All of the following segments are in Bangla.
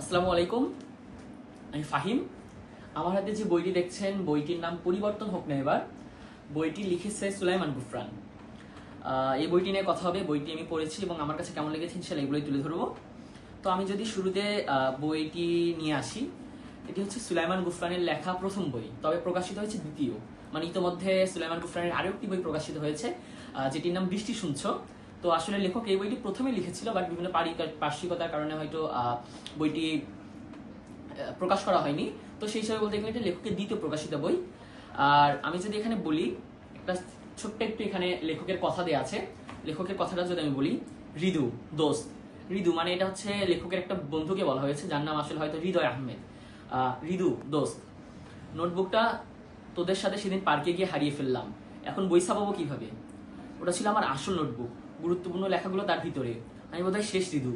আসসালামু আলাইকুম আমি ফাহিম। আমার হাতে যে বইটি দেখছেন, বইটির নাম পরিবর্তন হোক না এবার, বইটি লিখেছে সুলাইমান গুফরান। এই বইটি নিয়ে কথা হবে, বইটি আমি পড়েছি এবং আমার কাছে কেমন লেগেছে ইনশাল্লাহ এগুলোই তুলে ধরবো। তো আমি যদি শুরুতে বইটি নিয়ে আসি, এটি হচ্ছে সুলাইমান গুফরানের লেখা প্রথম বই, তবে প্রকাশিত হয়েছে দ্বিতীয়। মানে ইতোমধ্যে সুলাইমান গুফরানের আরও একটি বই প্রকাশিত হয়েছে যেটির নাম বৃষ্টি শুনছো তো আসলে লেখক এই বইটি প্রথমে লিখেছিল বাট বিভিন্ন পার্শ্বিকতার কারণে হয়তো বইটি প্রকাশ করা হয়নি। তো সেই হিসাবে বলতে গেলে এটা লেখকের দ্বিতীয় প্রকাশিত বই। আর আমি যদি এখানে বলি একটা ছোট্ট একটু এখানে লেখকের কথা দেয়া আছে। লেখকের কথাটা যদি আমি বলি রিদু দোস্ত। রিদু মানে এটা হচ্ছে লেখকের একটা বন্ধুকে বলা হয়েছে যার নাম আসলে হয়তো হৃদয় আহমেদ। আহ, রিদু দোস্ত। নোটবুকটা তোদের সাথে সেদিন পার্কে গিয়ে হারিয়ে ফেললাম। এখন বই ছাপাবো কীভাবে? ওটা ছিল আমার আসল নোটবুক। গুরুত্বপূর্ণ লেখাগুলো তার ভিতরে। আমি বোধহয় শেষ ঋতু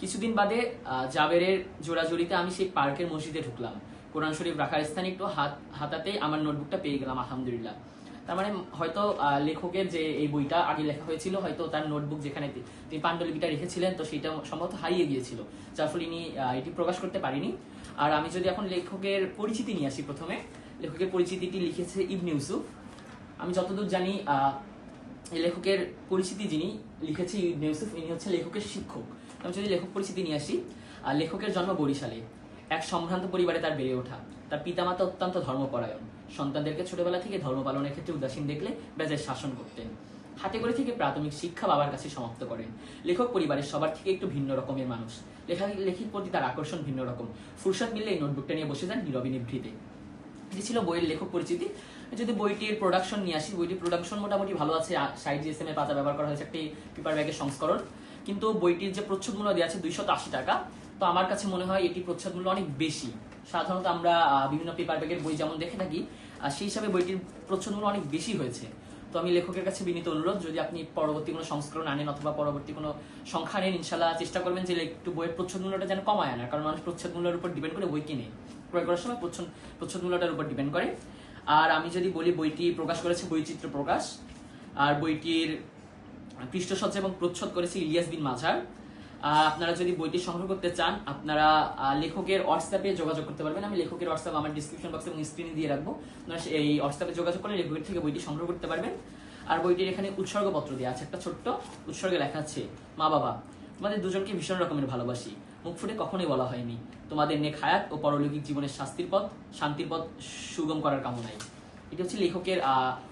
কিছুদিন বাদে জাবেরের জোড়াজুড়িতে আমি সেই পার্কের মসজিদে ঢুকলাম। কোরআন শরীফ রাখার স্থানে একটু হাত হাতাতেই আমার নোটবুকটা পেয়ে গেলাম, আলহামদুলিল্লাহ। তার মানে হয়তো লেখকের যে এই বইটা আগে লেখা হয়েছিল, হয়তো তার নোটবুক যেখানে তিনি পাণ্ডুলিপিটা রেখেছিলেন, তো সেটা সম্ভবত হারিয়ে গিয়েছিল, যার ফলে ইনি এটি প্রকাশ করতে পারিনি। আর আমি যদি এখন লেখকের পরিচিতি নিয়ে আসি প্রথমে, লেখকের পরিচিতিটি লিখেছে ইবনে ইউসুফ। আমি যতদূর জানি এই লেখকের পরিচিতি যিনি লিখেছে ইউসুফ ইনি হচ্ছে লেখকের শিক্ষক। আমি যদি লেখক পরিচিতি নিয়ে আসি, আর লেখকের জন্ম বরিশালে, এক সম্ভ্রান্ত পরিবারে তার বেড়ে ওঠা। তার পিতামাতা অত্যন্ত ধর্মপরায়ণ। সন্তানদেরকে ছোটবেলা থেকে ধর্ম পালনের ক্ষেত্রে উদাসীন দেখলে বেজায় শাসন করতেন। হাতে করে থেকে প্রাথমিক শিক্ষা বাবার কাছে সমাপ্ত করেন। লেখক পরিবারের সবার থেকে একটু ভিন্ন রকমের মানুষ। লেখা লেখির প্রতি তার আকর্ষণ ভিন্ন রকম। ফুরসত মিললে এই নোটবুকটা নিয়ে বসে যান নীরবী নিভৃতে। এটি ছিল বইয়ের লেখক পরিচিতি। যদি বইটির প্রোডাকশন নিয়ে আসি, বইটির প্রোডাকশন মোটামুটি ভালো আছে। সাইড জিএসএম এর পাতা ব্যবহার করা হয়েছে একটি পেপার ব্যাগের সংস্করণ। কিন্তু বইটির যে প্রচ্ছদ মূল্য দেওয়া আছে দুইশত আশি টাকা। তো আমার কাছে মনে হয় এটি প্রচ্ছদ মূল্য অনেক বেশি। সাধারণত আমরা বিভিন্ন পেপার ব্যাগের বই যেমন দেখে থাকি সেই হিসাবে বইটির প্রচ্ছদ মূল্য অনেক বেশি হয়েছে। তো আমি লেখকের কাছে বিনীত অনুরোধ, যদি আপনি পরবর্তী কোনো সংস্করণ আনেন অথবা পরবর্তী কোনো সংখ্যা আনেন ইনশাল্লাহ চেষ্টা করবেন যে একটু বইয়ের প্রচ্ছদ মূল্যটা যেন কমায় আনার। কারণ মানুষ প্রচ্ছদ মূল্যের উপর ডিপেন্ড করে বই কিনে। ক্রয় করার সময় প্রচ্ছদ প্রচ্ছদ মূল্যটার উপর ডিপেন্ড করে। আর আমি যদি বলি বইটি প্রকাশ করেছে বৈচিত্র্য প্রকাশ, আর বইটির পৃষ্ঠসজ্জা এবং প্রচ্ছদ করেছে ইলিয়াস বিন মাঝার আপনারা যদি বইটি সংগ্রহ করতে চান, আপনারা লেখকের হোয়াটসঅ্যাপে যোগাযোগ করতে পারবেন। আমি লেখকের হোয়াটসঅ্যাপ আমার ডিসক্রিপশন বক্স এবং স্ক্রিনে দিয়ে রাখব। আপনারা এই হোয়াটসঅ্যাপে যোগাযোগ করলে লেখকের থেকে বইটি সংগ্রহ করতে পারবেন। আর বইটির এখানে উৎসর্গপত্র দেওয়া আছে, একটা ছোট্ট উৎসর্গে লেখা আছে, মা বাবা, তোমাদের দুজনকে ভীষণ রকমের ভালোবাসি। মুখ ফুটে কখনোই বলা হয়নি। তোমাদের নেক হায়াত ও পরলৌকিক জীবনের শাস্তির পথ, শান্তির পথ সুগম করার কামনায়। এটি হচ্ছে লেখকের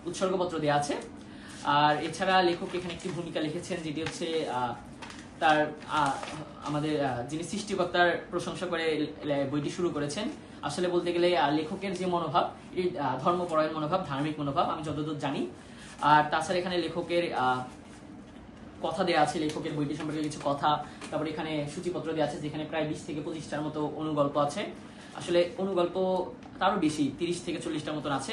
উৎসর্গপত্র দেওয়া আছে। আর এছাড়া লেখক এখানে একটি ভূমিকা লিখেছেন, যেটি হচ্ছে তার আমাদের যিনি সৃষ্টিকর্তার প্রশংসা করে বইটি শুরু করেছেন, আসলে বলতে গেলে লেখকের যে মনোভাব এটি ধর্মপরায়ণ মনোভাব, ধার্মিক মনোভাব, আমি যতদূর জানি, আর তাছাড়া এখানে লেখকের কথা দেওয়া আছে, লেখকের বইটি সম্পর্কে কিছু কথা, তারপর এখানে সূচিপত্র দেওয়া আছে, যেখানে প্রায় বিশ থেকে পঁচিশটার মতো অনুগল্প আছে, আসলে অনুগল্প তারও বেশি, তিরিশ থেকে চল্লিশটার মতন আছে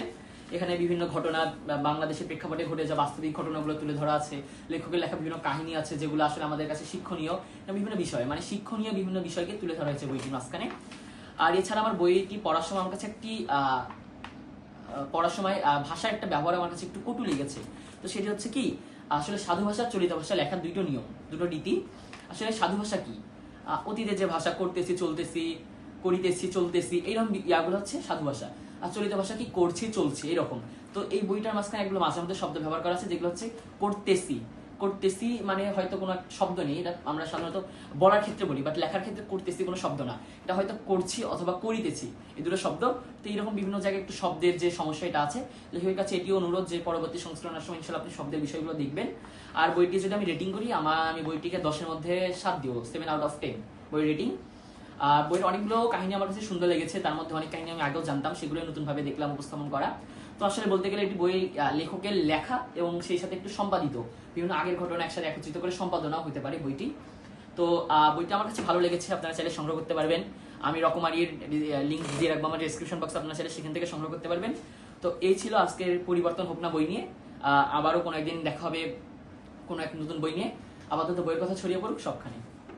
এখানে বিভিন্ন ঘটনা বাংলাদেশের প্রেক্ষাপটে ঘটে যাওয়া বাস্তবিক ঘটনাগুলো তুলে ধরা আছে। লেখকের লেখা বিভিন্ন কাহিনী আছে যেগুলো আসলে আমাদের কাছে শিক্ষণীয় বিভিন্ন বিষয়। মানে শিক্ষণীয় বিভিন্ন বিষয়কে তুলে ধরা হয়েছে বইটির মাঝখানে। আর এছাড়া আমার বইটি পড়ার সময় আমার কাছে একটি পড়ার সময় ভাষার একটা ব্যবহার আমার কাছে একটু কটু লেগেছে। তো সেটি হচ্ছে কি, আসলে সাধু ভাষা চলিত ভাষা লেখার দুটো নিয়ম, দুটো রীতি। আসলে সাধু ভাষা কি? অতীতে যে ভাষা করতেছি, চলতেছি, করিতেছি, চলতেছি, এইরকম ইয়াগুলো হচ্ছে সাধু ভাষা। আর চলিত ভাষা কি করছি, চলছে, এরকম। তো এই বইটার মাঝখানে এগুলো মাঝে মধ্যে শব্দ ব্যবহার করা আছে, যেগুলো হচ্ছে করতেছি। করতেছি মানে হয়তো কোনো শব্দ নেই, এটা আমরা সাধারণত বলার ক্ষেত্রে বলি বাট লেখার ক্ষেত্রে করতেছি কোনো শব্দ না। এটা হয়তো করছি অথবা করিতেছি, এই দুটো শব্দ। তো এইরকম বিভিন্ন জায়গায় একটু শব্দের যে সমস্যা এটা আছে, লেখকের কাছে এটিও অনুরোধ যে পরবর্তী সংস্করণের সময় ইনশাল্লাহ আপনি শব্দের বিষয়গুলো দেখবেন। আর বইটি যদি আমি রেটিং করি, আমার আমি বইটিকে দশের মধ্যে সাত দিব সেভেন আউট অফ টেন বই রেটিং বইয়ের অনেকগুলো কাহিনী আমার কাছে সুন্দর লেগেছে, তার মধ্যে অনেক কাহিনী আমি আগেও জানতাম সেগুলো নতুন ভাবে দেখলাম, উপস্থাপন করা। তো আসলে বলতে গেলে এটি বই লেখকের লেখা এবং সেই সাথে একটু সম্পাদিত। বিভিন্ন আগের ঘটনা একসাথে একত্রিত করে সম্পাদনাও হতে পারে বইটি। তো বইটা আমার কাছে ভালো লেগেছে, আপনারা চাইলে সংগ্রহ করতে পারবেন। আমি রকমারির লিঙ্ক দিয়ে রাখব আমার ডিসক্রিপশন বক্স আপনারা চাইলে সেখান থেকে সংগ্রহ করতে পারবেন। তো এই ছিল আজকের পরিবর্তন হোক না বই নিয়ে। আবারও কোনো একদিন দেখা হবে কোনো এক নতুন বই নিয়ে। আপাতত বইয়ের কথা ছড়িয়ে পড়ুক সবখানে